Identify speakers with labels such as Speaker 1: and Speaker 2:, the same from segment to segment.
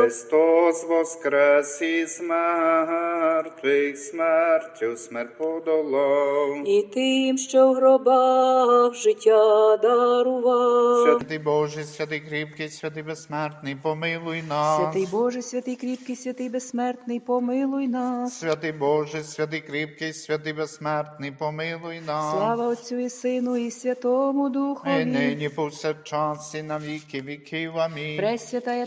Speaker 1: Христос воскрес із мертвих, смертю смерть подолав.
Speaker 2: І тим, що в гробах життя дарував.
Speaker 1: Святий Боже, святий кріпкий, святий безсмертний, помилуй нас.
Speaker 2: Святий Боже, святий кріпкий, святий безсмертний, помилуй нас.
Speaker 1: Святий Боже, святий кріпкий, святий безсмертний, помилуй нас.
Speaker 2: Слава Отцю і Сину, і Святому
Speaker 1: І
Speaker 2: Духові.
Speaker 1: нині повсякчас і на віки віків. Амінь.
Speaker 2: Пресвятая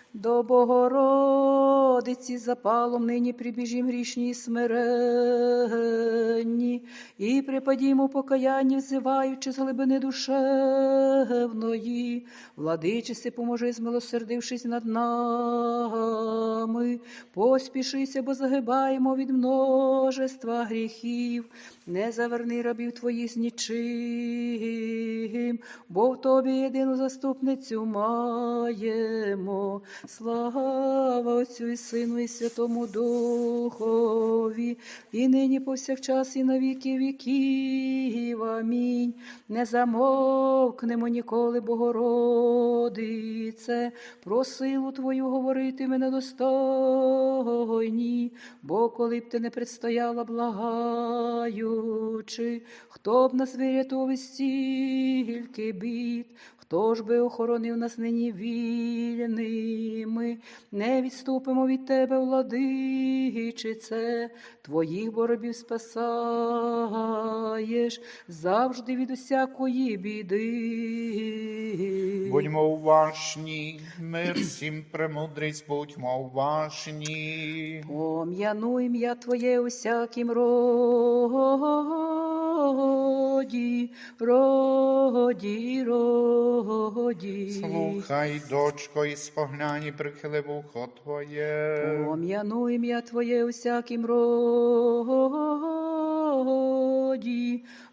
Speaker 2: До Богородиці запалом нині прибіжім грішні і смиренні, і припадімо покаяння, взиваючи з глибини душевної. Владичиси, поможи, змилосердившись над нами. Поспішися, бо загибаємо від множества гріхів. Не заверни рабів твоїх з нічим, бо в тобі єдину заступницю маємо. Слава Отцю і Сину, і Святому Духові, і нині повсякчас, і на віки віків. Амінь. Не замовкнемо ніколи, Богородице, про силу Твою говорити мене достойні, бо коли б ти не предстояла, благаючи, хто б нас вирятував стільки бід, Хто ж би охоронив нас нині вільними, не відступимо від тебе, владичице, твоїх боробів спасаєш завжди від усякої біди.
Speaker 1: Будьмо уважні, мир всім премудрість, будьмо уважні.
Speaker 2: Пом'яну ім'я Твоє усяким роді, роді, роді.
Speaker 1: Слухай, дочко, і спогляні, прихили вухо Твоє.
Speaker 2: Пом'яну ім'я Твоє усяким роді,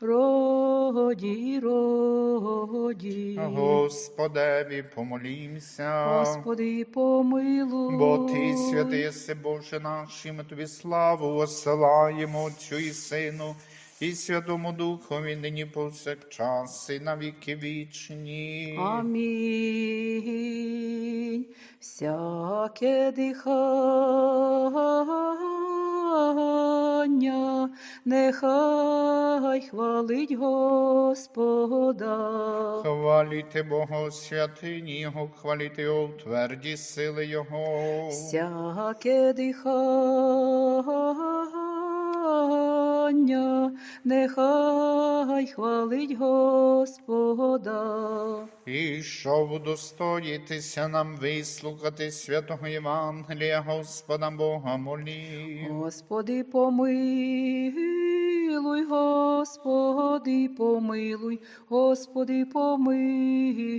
Speaker 2: роді, роді.
Speaker 1: Господеві, помолімся.
Speaker 2: Господи, помилуй.
Speaker 1: Бо Ти, святий Боже наш, і ми Тобі славу осилаємо Отцю і Сину, і Святому Духові, нині повсякчас, і на віки вічні.
Speaker 2: Амінь. Всяке дихання, нехай хвалить Господа.
Speaker 1: Хваліте Бога святині Його, хваліте Його в тверді сили Його.
Speaker 2: Всяке дихання, нехай хвалить Господа.
Speaker 1: І щоб удостоїтися нам вислухати святого Євангелія, Господа Бога молів.
Speaker 2: Господи, помилуй, Господи, помилуй, Господи, помилуй.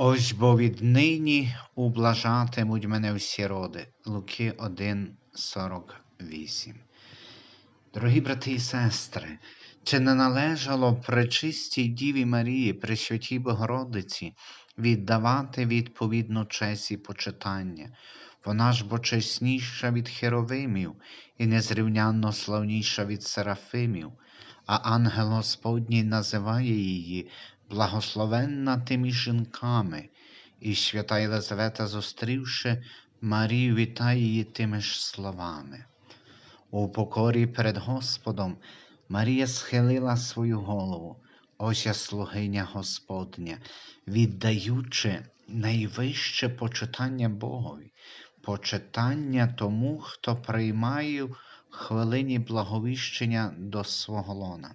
Speaker 3: Ось бо віднині ублажатимуть мене всі роди. Луки 1, 48. Дорогі брати і сестри, чи не належало пречистій Діві Марії, Пресвятій Богородиці, віддавати відповідну честь і почитання? Вона ж бо чесніша від херовимів і незрівнянно славніша від серафимів, а ангел Господній називає її благословенна тими жінками, і свята Єлизавета, зустрівши Марію, вітає її тими ж словами. У покорі перед Господом Марія схилила свою голову, ось я слугиня Господня, віддаючи найвище почитання Богові, почитання тому, хто приймає хвилині благовіщення до свого лона.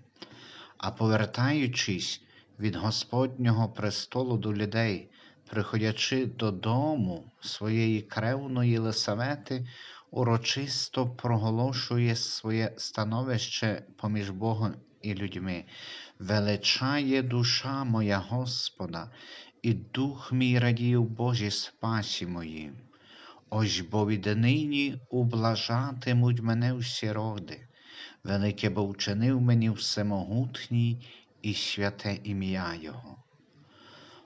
Speaker 3: А повертаючись від Господнього престолу до людей, приходячи додому своєї кревної Єлисавети, урочисто проголошує своє становище поміж Богом і людьми. Величає душа моя Господа, і дух мій радіє в Божій спасі моїм. Ось бо віднині ублажатимуть мене всі роди. Велике бо вчинив мені всемогутній і святе ім'я Його.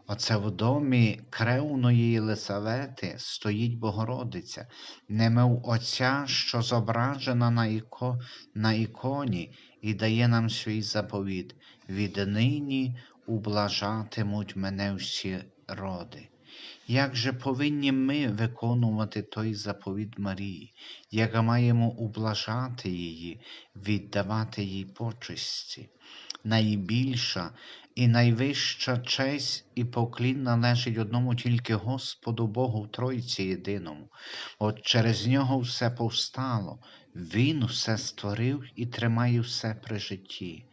Speaker 3: Оце в домі кревної Єлисавети стоїть Богородиця, немов оця, що зображена на, іко, на іконі, і дає нам свій заповіт. Віднині ублажатимуть мене всі роди. Як же повинні ми виконувати той заповіт Марії, як маємо ублажати її, віддавати їй почесті? Найбільша і найвища честь і поклін належить одному тільки Господу Богу в Тройці єдиному. От через нього все повстало, Він все створив і тримає все при житті.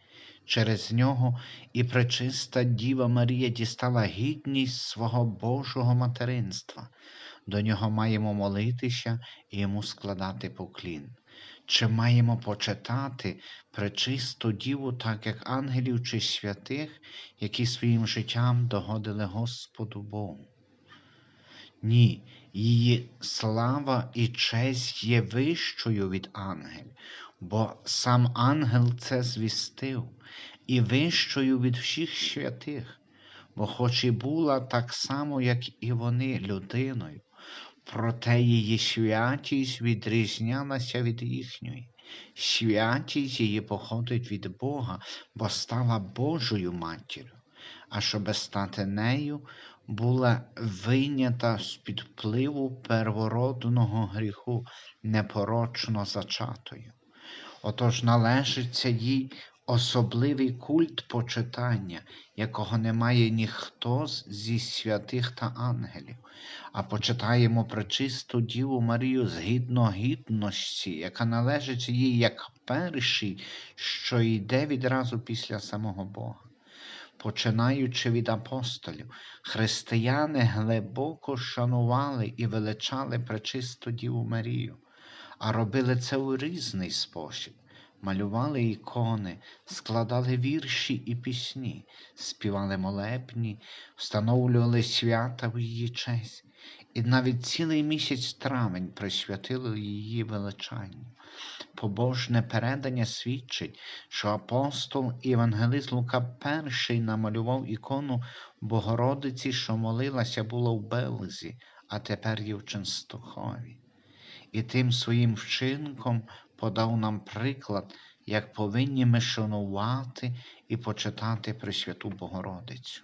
Speaker 3: Через нього і пречиста Діва Марія дістала гідність свого Божого материнства. До нього маємо молитися і йому складати поклін. Чи маємо почитати пречисту Діву, так як ангелів чи святих, які своїм життям догодили Господу Богу? Ні, її слава і честь є вищою від ангелів, бо сам ангел це звістив, і вищою від всіх святих, бо хоч і була так само, як і вони, людиною, проте її святість відрізнялася від їхньої. Святість її походить від Бога, бо стала Божою матір'ю, а щоби стати нею, була вийнята з-під впливу первородного гріху непорочно зачатою. Отож належиться їй особливий культ почитання, якого не має ніхто зі святих та ангелів, а почитаємо пречисту Діву Марію згідно гідності, яка належить їй як першій, що йде відразу після самого Бога. Починаючи від апостолів, християни глибоко шанували і величали пречисту Діву Марію, а робили це у різний спосіб. Малювали ікони, складали вірші і пісні, співали молебні, встановлювали свята в її честь, і навіть цілий місяць травень присвятили її величанню. Побожне передання свідчить, що апостол і евангелист Лука перший намалював ікону Богородиці, що молилася була в Белзі, а тепер є в Ченстохові. І тим своїм вчинком подав нам приклад, як повинні ми шанувати і почитати Пресвяту Богородицю.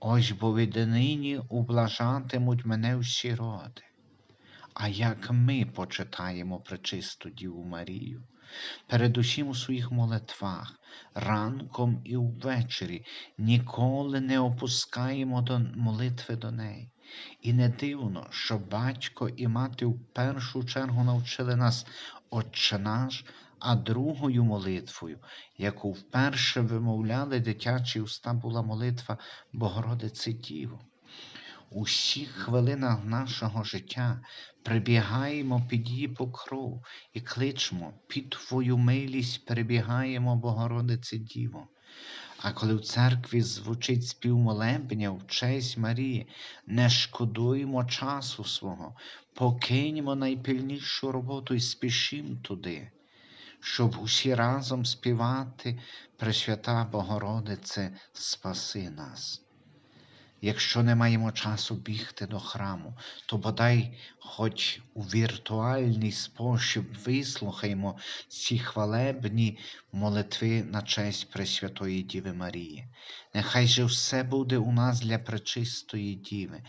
Speaker 3: Ось бо віднині ублажатимуть мене всі роди. а як ми почитаємо пречисту Діву Марію. Передусім у своїх молитвах, ранком і ввечері ніколи не опускаємо до молитви до неї. І не дивно, що батько і мати в першу чергу навчили нас Отче наш, а другою молитвою, яку вперше вимовляли дитячі уста, була молитва Богородиці Діво. У всіх хвилинах нашого життя прибігаємо під її покров і кличмо під Твою милість прибігаємо, Богородице Діво. А коли в церкві звучить спів молебня в честь Марії, не шкодуємо часу свого, покиньмо найпильнішу роботу і спішім туди, щоб усі разом співати Пресвята Богородице, спаси нас. Якщо не маємо часу бігти до храму, то бодай хоч у віртуальний спосіб вислухаймо ці хвалебні молитви на честь Пресвятої Діви Марії. Нехай же все буде у нас для пречистої Діви.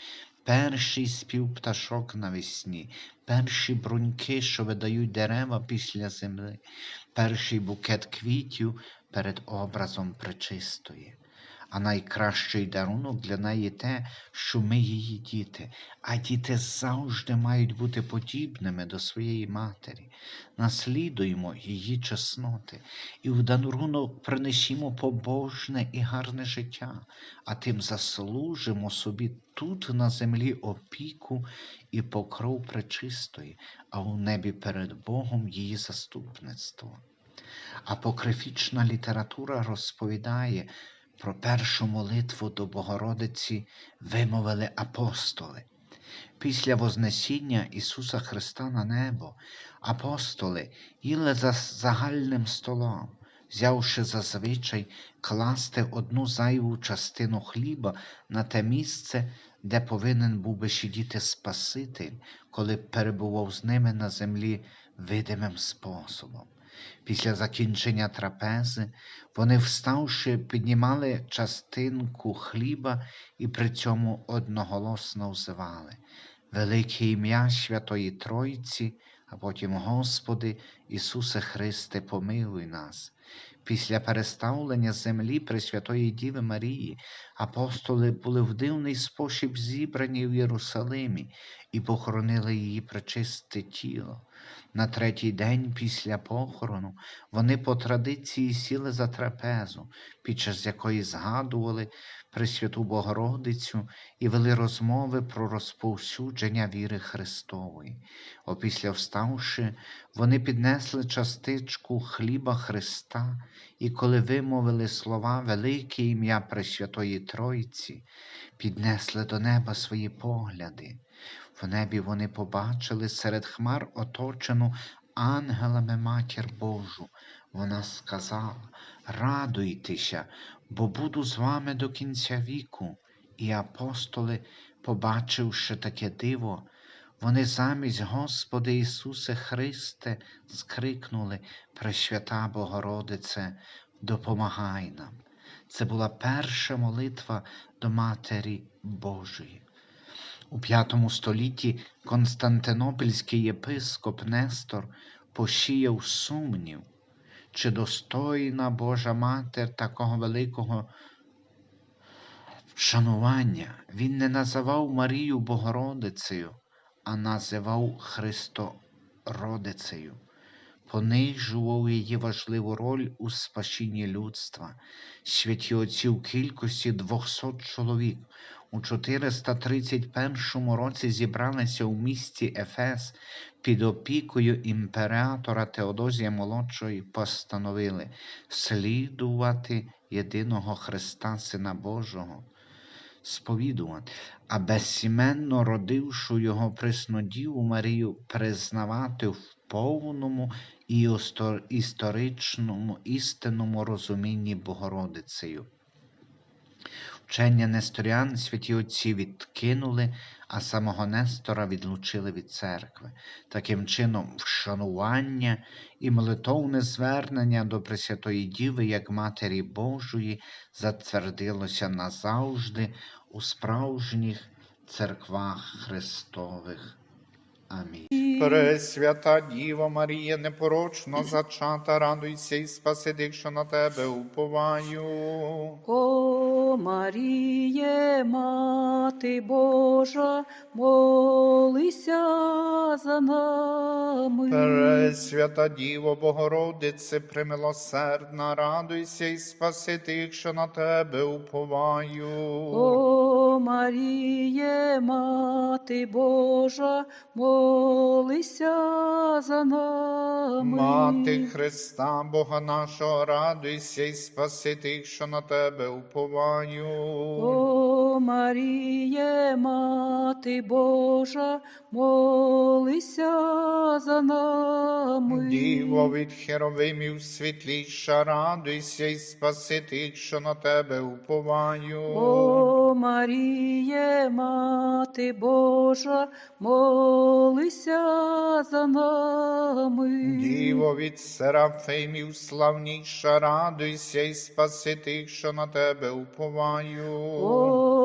Speaker 3: Перший спів пташок навесні, перші бруньки, що видають дерева після земли, перший букет квітів перед образом пречистої. А найкращий дарунок для неї те, що ми її діти, а діти завжди мають бути подібними до своєї матері. Наслідуємо її чесноти і в дарунок принесімо побожне і гарне життя, а тим заслужимо собі тут на землі опіку і покров пречистої, а у небі перед Богом її заступництво. Апокрифічна література розповідає, про першу молитву до Богородиці вимовили апостоли. Після Вознесіння Ісуса Христа на небо апостоли їли за загальним столом, взявши зазвичай класти одну зайву частину хліба на те місце, де повинен був би сидіти Спаситель, коли перебував з ними на землі видимим способом. Після закінчення трапези вони, вставши, піднімали частинку хліба і при цьому одноголосно взивали Велике ім'я Святої Тройці, а потім Господи, Ісусе Христе, помилуй нас. Після переставлення землі Пресвятої Діви Марії апостоли були в дивний спосіб зібрані в Єрусалимі і похоронили її пречисте тіло. На третій день після похорону вони по традиції сіли за трапезу, під час якої згадували Пресвяту Богородицю і вели розмови про розповсюдження віри Христової. Опісля вставши, вони піднесли частичку хліба Христа, і коли вимовили слова Велике ім'я Пресвятої Тройці, піднесли до неба свої погляди. В небі вони побачили серед хмар оточену ангелами Матір Божу. Вона сказала: Радуйтеся, бо буду з вами до кінця віку. І апостоли, побачивши таке диво, вони замість Господи Ісусе Христе скрикнули Пресвята Богородице, допомагай нам. Це була перша молитва до Матері Божої. У V столітті Константинопольський єпископ Нестор посіяв сумнів, чи достойна Божа Матер такого великого вшанування. Він не називав Марію Богородицею, а називав Христородицею, понижував її важливу роль у спасінні людства. Святі отці в кількості 200 чоловік у 431 році зібралися у місті Ефес під опікою імператора Теодозія Молодшого і постановили слідувати єдиного Христа Сина Божого, сповідувати, а безсіменно родившу його преснодіву Марію признавати в повному і історичному істинному розумінні Богородицею. Вчення Несторіан святі отці відкинули, а самого Нестора відлучили від церкви. Таким чином, вшанування і молитовне звернення до Пресвятої Діви як Матері Божої затвердилося назавжди у справжніх церквах Христових. Амінь.
Speaker 1: Пресвята Діво Марія, непорочно зачата, радуйся і спаси що на тебе уповаю.
Speaker 2: О Маріє, Мати Божа, молися за нами.
Speaker 1: Пресвята Діво Богородице, примилосердна, радуйся і спаси тих, що на тебе уповаю.
Speaker 2: О Маріє, Мати Божа, молися за нами.
Speaker 1: Мати Христа, Бога нашого, радуйся і спаси тих, що на тебе уповаю.
Speaker 2: О Маріє, Мати Божа, молися за нами.
Speaker 1: Діво від херовимів світліша, радуйся і спаси тих, що на тебе уповаю.
Speaker 2: О Маріє, Мати Божа, молися за нами.
Speaker 1: Діво від серафимів славніша, радуйся і спаси тих, що на тебе уповаю.
Speaker 2: О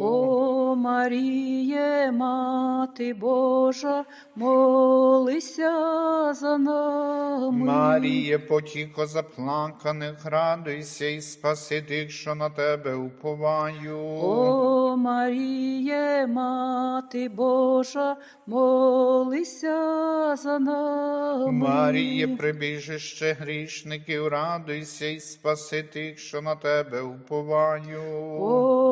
Speaker 2: О Маріє, Мати Божа, молися за нами.
Speaker 1: Маріє, потіко заплаканих, радуйся і спаси тих, що на тебе уповаю.
Speaker 2: О Маріє, Мати Божа, молися за нами.
Speaker 1: Маріє, прибіжище грішників, радуйся і спаси тих, що на тебе уповаю.
Speaker 2: О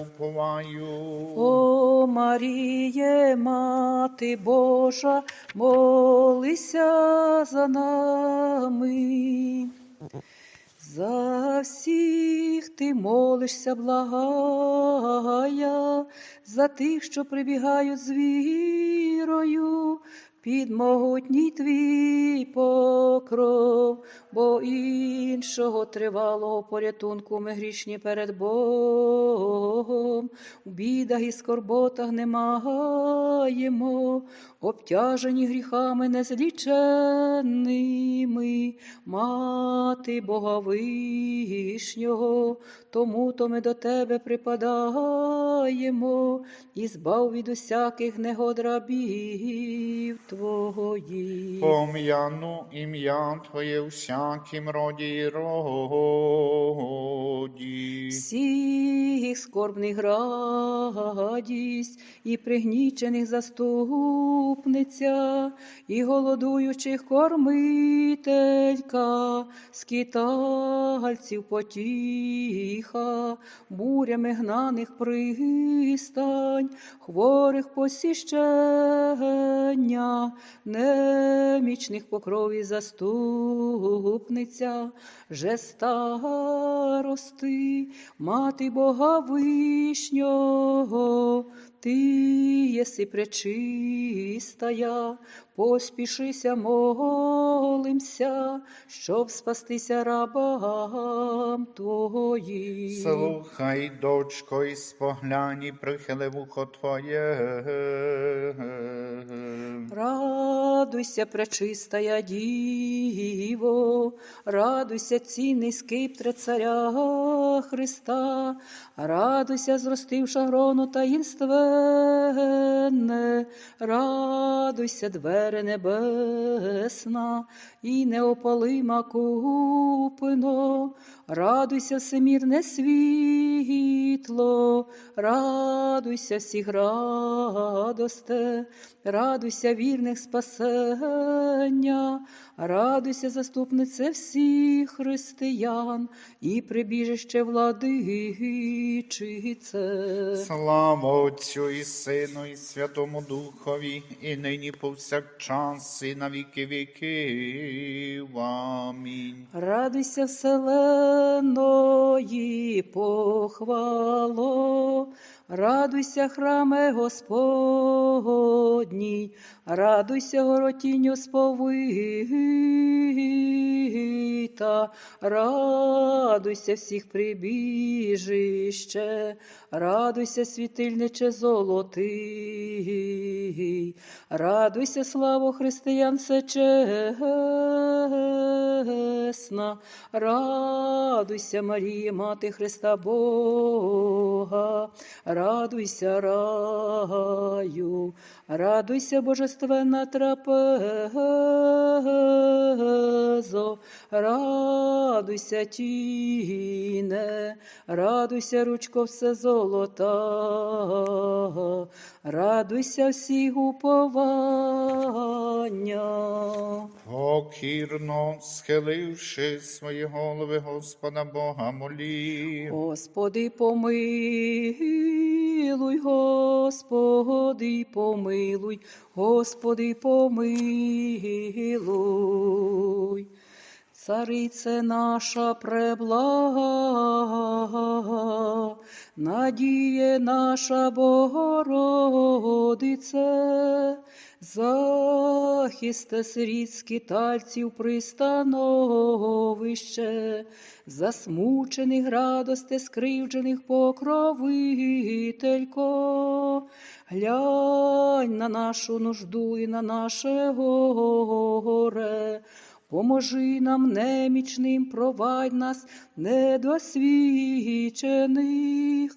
Speaker 1: уповаю.
Speaker 2: О Маріє, Мати Божа, молися за нами. За всіх ти молишся, благая, за тих, що прибігають з вірою, під могутній твій покров, бо іншого тривалого порятунку ми грішні перед Богом, у бідах і скорботах не маємо, обтяжені гріхами незліченними, мати Бога Вишнього, тому то ми до тебе припадаємо, і збав від усяких негод твоїх.
Speaker 1: Пом'яну ім'я Твоє у всякім роді і роді.
Speaker 2: Всіх скорбних радість, і пригнічених заступниця, і голодуючих кормителька, скитальців потіха, бурями гнаних пристань, хворих посіщення, немічних покрові заступниця, же старости, мати Бога Вишнього, ти єси пречистая, поспішися, молимся, щоб спастися рабам твоїм.
Speaker 1: Слухай, дочко, і споглянь, і прихили вухо Твоє.
Speaker 2: Радуйся, пречистая Діво, радуйся, цінний скиптре царя Христа, радуйся, зростивша грону таїнственне, радуйся, двері сфери небесна і неопалима купино, радуйся, всемірне світло, радуйся всіх радосте, радуйся вірних спасення, радуйся, заступнице всіх християн і прибіжище владичице.
Speaker 1: Слава Отцю і Сину, і Святому Духові, і нині повсякчас, і на віки віків. Амінь.
Speaker 2: Радуйся, вселеної похвало, радуйся, храме Господній, радуйся, горотінню сповита, радуйся всіх прибіжище, радуйся, світильниче золотий, радуйся, славу християн всечесна, радуйся, Марія, Мати Христа Бога, радуйся, раю, радуйся, божественна трапезо, радуйся, тіне, радуйся, ручко все золота, радуйся всіх уповання.
Speaker 1: Покірно схиливши свої голови, Господа Бога молі.
Speaker 2: Господи, помилуй, Господи, помилуй, Господи, помилуй. Царице наша преблага, надіє наша Богородице, захисте сиріт скитальців пристановище, засмучених радости скривджених покровителько, глянь на нашу нужду і на наше горе. Поможи нам немічним, провадь нас недосвідчених.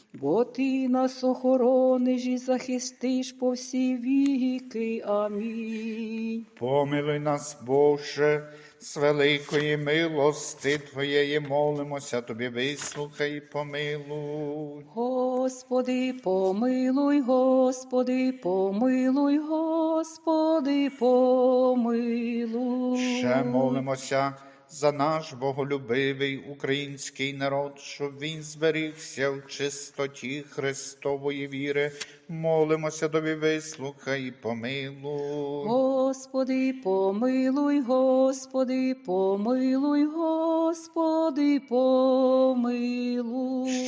Speaker 2: бо ти нас охорониш і захистиш по всі віки. Амінь.
Speaker 1: Помилуй нас, Боже, з великої милости Твоєї молимося, Тобі вислухай і помилуй.
Speaker 2: Господи, помилуй, Господи, помилуй, Господи, помилуй.
Speaker 1: Ще молимося за наш боголюбивий український народ, щоб він зберігся в чистоті Христової віри. Молимося тобі, вислухай і помилуй.
Speaker 2: Господи, помилуй, Господи, помилуй, Господи, помилуй.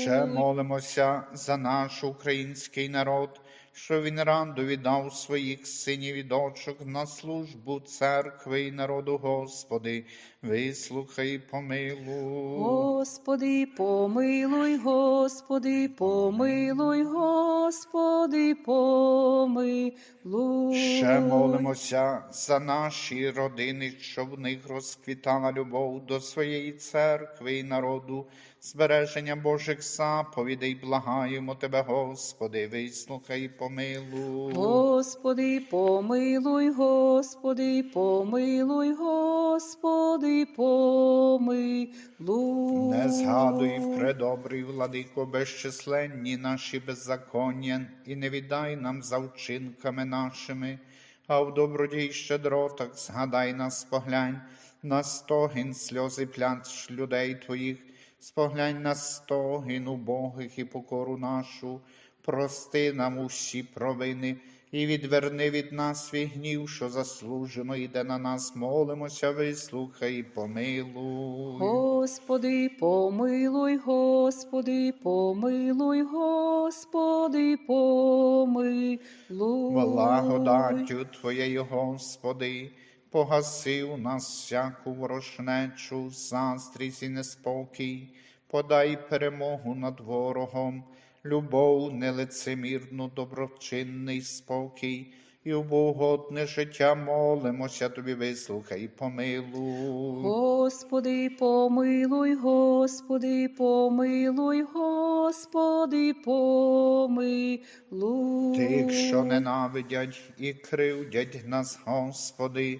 Speaker 1: Ще молимося за наш український народ, що він раду віддав своїх синів і дочок на службу церкви і народу, Господи, вислухай і помилуй.
Speaker 2: Господи, помилуй, Господи, помилуй, Господи, помилуй.
Speaker 1: Ще молимося за наші родини, щоб в них розквітала любов до своєї церкви і народу, збереження Божих заповідей, благаємо Тебе, Господи, вислухай і помилуй.
Speaker 2: Господи, помилуй, Господи, помилуй, Господи, помилуй.
Speaker 1: Не згадуй, предобрий владико, безчисленні наші беззаконня, і не віддай нам за вчинками нашими, а в добродій щедротах згадай нас, споглянь на стогін сльози плач людей Твоїх, споглянь на стогін убогих і покору нашу, прости нам усі провини. І відверни від нас свій гнів, що заслужено йде на нас, молимося, вислухай і помилуй.
Speaker 2: Господи, помилуй, Господи, помилуй, Господи, помилуй.
Speaker 1: Благодаттю Твоєю, Господи, Погаси у нас всяку ворожнечу, заздрість і неспокій, подай перемогу над ворогом, любов, нелицемірну, доброчинний спокій, і в богодне життя молимося тобі, вислухай і помилуй.
Speaker 2: Господи, помилуй, Господи, помилуй, Господи, помилуй.
Speaker 1: Тих, що ненавидять і кривдять нас, Господи,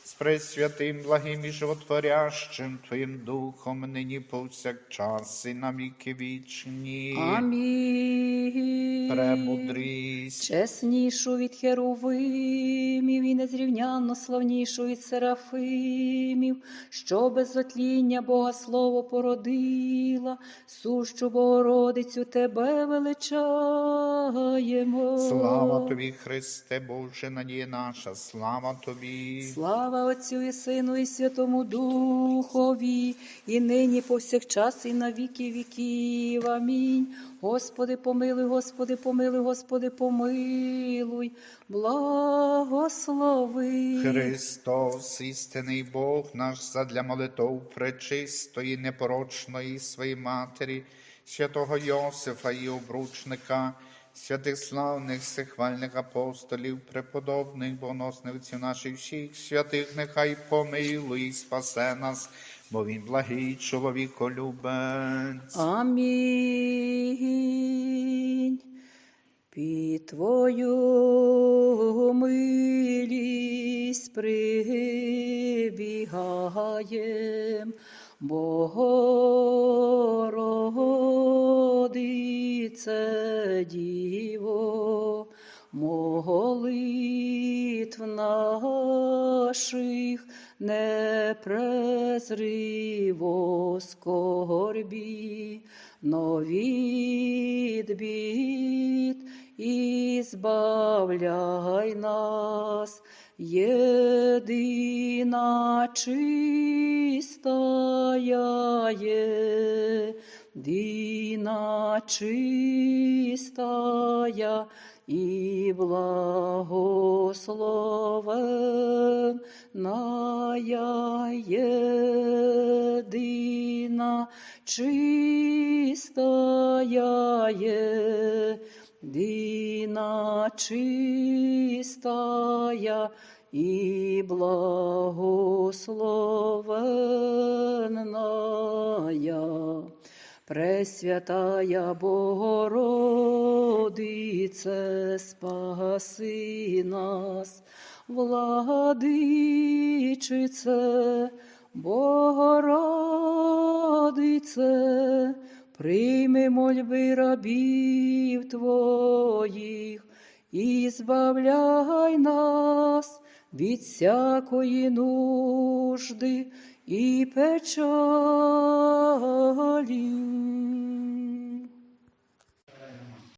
Speaker 1: з пресвятим, благим і животворящим Твоїм Духом, нині повсякчас і на віки вічні.
Speaker 2: Амінь.
Speaker 1: Премудрість.
Speaker 2: Чеснішу від херовимів і незрівнянно славнішу від серафимів, що без затління Бога Слово породила, сущу Богородицю тебе величаємо.
Speaker 1: Слава тобі, Христе Боже, надія наша, слава тобі.
Speaker 2: Слава Отцю і Сину, і Святому Духові, і нині повсякчас, і на віки віків. Амінь. Господи, помилуй, Господи, помилуй, Господи, помилуй, благослови.
Speaker 1: Христос, істинний Бог наш, задля молитов пречистої, непорочної своєї матері, святого Йосифа і обручника, святих славних сихвальних апостолів, преподобних богоносних наших всіх святих, нехай помилує і спасе нас, бо він благий чоловіколюбець.
Speaker 2: Амінь. Твою милість прибігаєм, Богородице Діво, молитв наших не презри скорбі, но від і збавляй нас, єдина чистая єдина чистая і благословенная єдина чистая єдина чистая і благословенная. Пресвятая Богородице, спаси нас, владичице, Богородице, прийми мольби рабів Твоїх і збавляй нас від всякої нужди і печалі.